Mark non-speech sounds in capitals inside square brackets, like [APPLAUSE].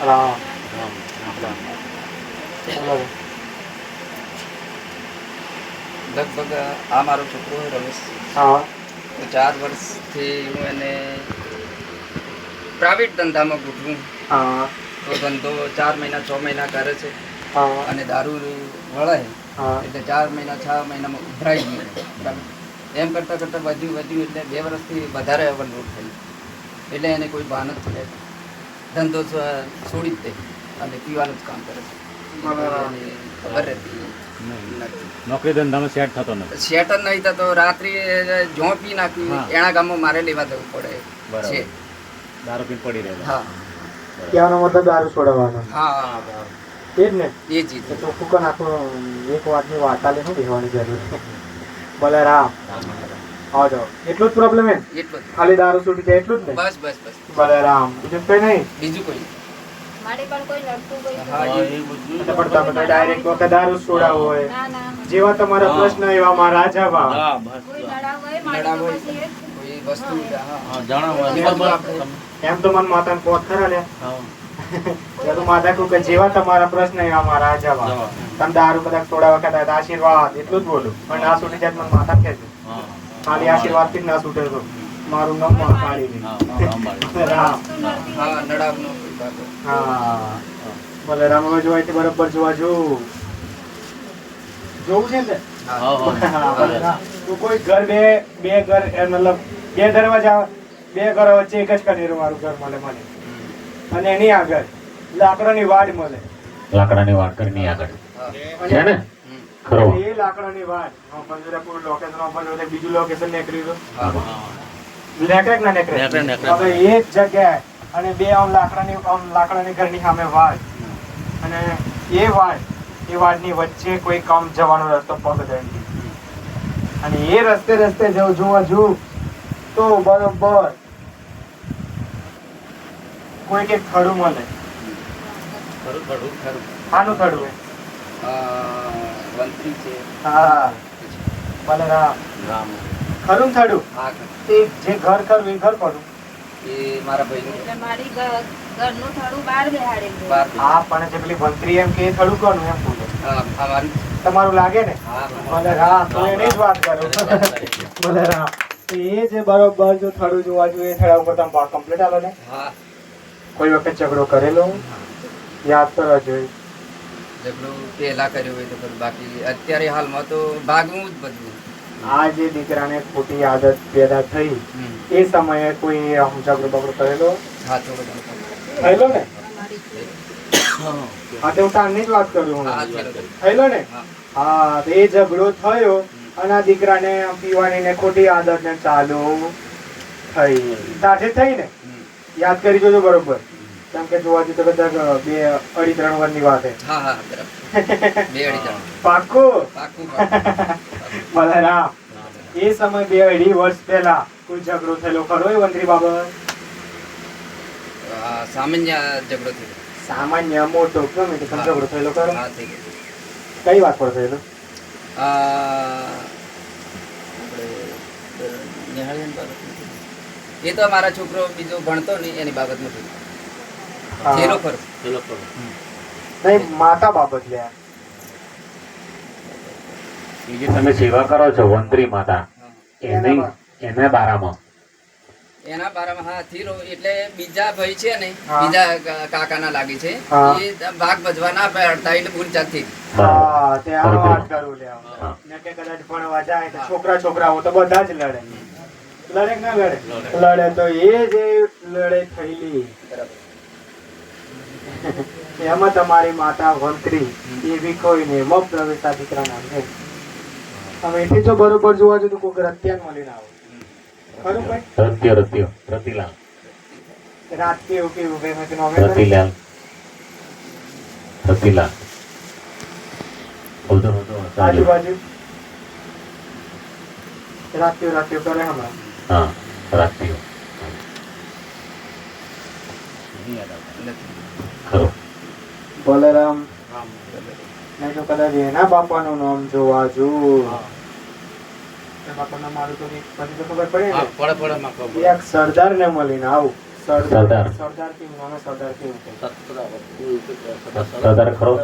રામ લગભગ આ મારો છોકરો રમેશ. હા. તો ચાર વર્ષથી હું એને પ્રાઇવેટ ધંધામાં ગોઠવું. હા. તો ધંધો ચાર મહિના છ મહિના કરે છે. હા. અને દારૂ વળાય હા. એટલે ચાર મહિના છ મહિનામાં ઉભરાઈ ગયું એમ કરતાં કરતાં વધ્યું વધ્યું એટલે બે વર્ષથી વધારે અવનરૂપ થયું એટલે એને કોઈ ભાન જ પડે ધંધો છોડી જ દે અને પીવાનું જ કામ કરે છે. ખબર રહેતી નોકરી ધંધામાં સેટ થતો નથી. શેટર નહીં થતો. રાત્રે જો પી નાખ્યું એના ગામમાં મારે લેવા જવું પડે. બરાબર. છે. દારૂ પી પડી રહે હા. કહેવાનો મતલબ દારૂ છોડવાનો. હા એ જ ને? એ જ તો ચોખ્ખું કર નાખું. એક વાતની વાર્તા શું કહેવાની જરૂર છે? [LAUGHS] ભલે રામ જાઓ એટલું જ પ્રોબ્લેમ એમ? એટલું ખાલી દારૂ છૂટી જાય એટલું જ ને? બસ બસ બસ. ભલે રામ બીજું કઈ નહીં? બીજું કોઈ મારી પર કોઈ લડતું કોઈ હા, હા, એ- એ બધું એટલે પણ તમે ડાયરેક્ટ વખત દારૂ છોડાવો હોય ના ના જેવા તમારા પ્રશ્ન એવા મારા હા, બસ, કોઈ વસ્તુ હા. હા, આપણે- એમ તો મને માતાને પોત ખરા લે હા, તો માતા કહું કે જેવા તમારા પ્રશ્ન એવા મારા જવાબ. તમે દારૂ કદાચ થોડા વખત આશીર્વાદ એટલું જ બોલું. પણ ના છૂટી જાય મને માતા કહેજો હા, ખાલી આશીર્વાદથી ના છૂટે તો મારું નામ મહાકાળી હા, રામ હા નડાવનો કોઈ હા. ભલે રામ હવે જોવાય તે બરોબર જોવા જોઉં જોવું છે ને. તો કોઈ ઘર બે બે ઘર એ મતલબ બે દરવાજા બે ઘર વચ્ચે એક જ કનેરું મારું ઘર મળે મને. અને એની આગળ લાકડાની વાડ મળે. લાકડાની વાટકરની આગળ. છે ને. ખરો એ લાકડાની વાડ હા, લોકેશન ઓપન બીજું લોકેશન નીકળી હા. નેકળે ના. હવે એ જ જગ્યાએ અને બે આમ લાકડાની આમ લાકડાની ઘરની સામે વાડ અને એ વાડ એ વાડની વચ્ચે કોઈ કામ જવાનો રસ્તો પગદંડી અને એ રસ્તે રસ્તે જવું જોવા જુ તો બરોબર કોઈ કે ખડું મળે ખરું, ખરું. ખરું. આનું ખડું એ? છે. હા. રામ. ખરું ને હા તે જે ઘર ખરું એ ઘર ખરું એ મારા ભાઈ એટલે મારી ઘરનું થોડું બહાર બેહાડેલું હા પણ જે પેલી મંત્રી એમ કે એ ખડું કોનું એમ હા આ તમારું લાગે ને? બલરામ તો એની જ વાત કરો. ભલે રામ એ જે બરોબર જો થડું જોવા જોઈએ એ થડા ઉપર તમે કમ્પ્લીટ આલો ને. હા. કોઈ વખત ઝઘડો કરેલો? યાદ કરવા જોઈએ ઝઘડો પહેલા કર્યું હોય તો બાકી અત્યારે હાલમાં તો ભાગવું જ બધું. આ જે દીકરાને ખોટી આદત પેદા થઈ એ સમયે કોઈ ઝઘડો બગડો કરેલો હા તો થયેલો ને? હા, તો હું તારની જ વાત કરું થયેલો ને? હા. એ ઝઘડો થયો અને આ દીકરાને પીવાની ને ખોટી આદત ને ચાલુ થઈ. સાથે થઈ ને? યાદ કરી જોજો બરોબર. કેમ કે જોવા જઈએ તો કદાચ બે અઢી ત્રણ વર્ષની વાત છે. હા હા બરાબર. [LAUGHS] બે અઢી જણ પાકું પાકું. એ સમય બે અઢી વર્ષ પહેલા કોઈ ઝઘડો થયેલો ખરો એ મંત્રી બાબત? સામાન્ય ઝઘડો થયો સામાન્ય મોટો ગમે તે ઝઘડો થયેલો ખરો? હા થઈ ગયો. કઈ વાત પર થયેલો? આપણે નિહાળીની બાબત એ તો મારા છોકરો બીજો ભણતો નહીં એની બાબત નથી હા. ખરો. પેલો ખરો. નહીં માતા બાબત લે. જે તમે સેવા કરો છો વંત્રી માતા એને એના બારામાં. એના બારામાં હા થીરો એટલે બીજા ભાઈ છે ને બીજા કાકાના લાગે છે એ ભાગ ભજવા ના પડતા એટલે ભૂલ તો છોકરા છોકરાઓ તો બધા જ લડે. લડે ના લડે? લડે. લડે તો એ જે લડે થયેલી. બરાબર. એમાં તમારી માતા વંત્રી એવી કોઈ ને મગ પ્રવેશતા દીકરાના છે હવે એથી જો બરોબર જોવા જોઈએ તો કોઈક રત્યાન મળી ના આવે ખરું ભાઈ? રત્ય રત્ય રતિલાલ. રાત્ય કેવું કેવું મેં તેનું રતિલાલ. રતિલાલ. હોદો હોદો આજુબાજુ. રાત્યો રાત્યો કરે હમણાં. હા રાત્રિઓ નહીં યાદ આવતું. નથી. ખરો બલરામ. રામ. નહીં તો કદાચ એના બાપાનું નામ જોવા જો સરદાર ને. મળીને આવું. સરદાર. સરદાર. સરદાર ખરો?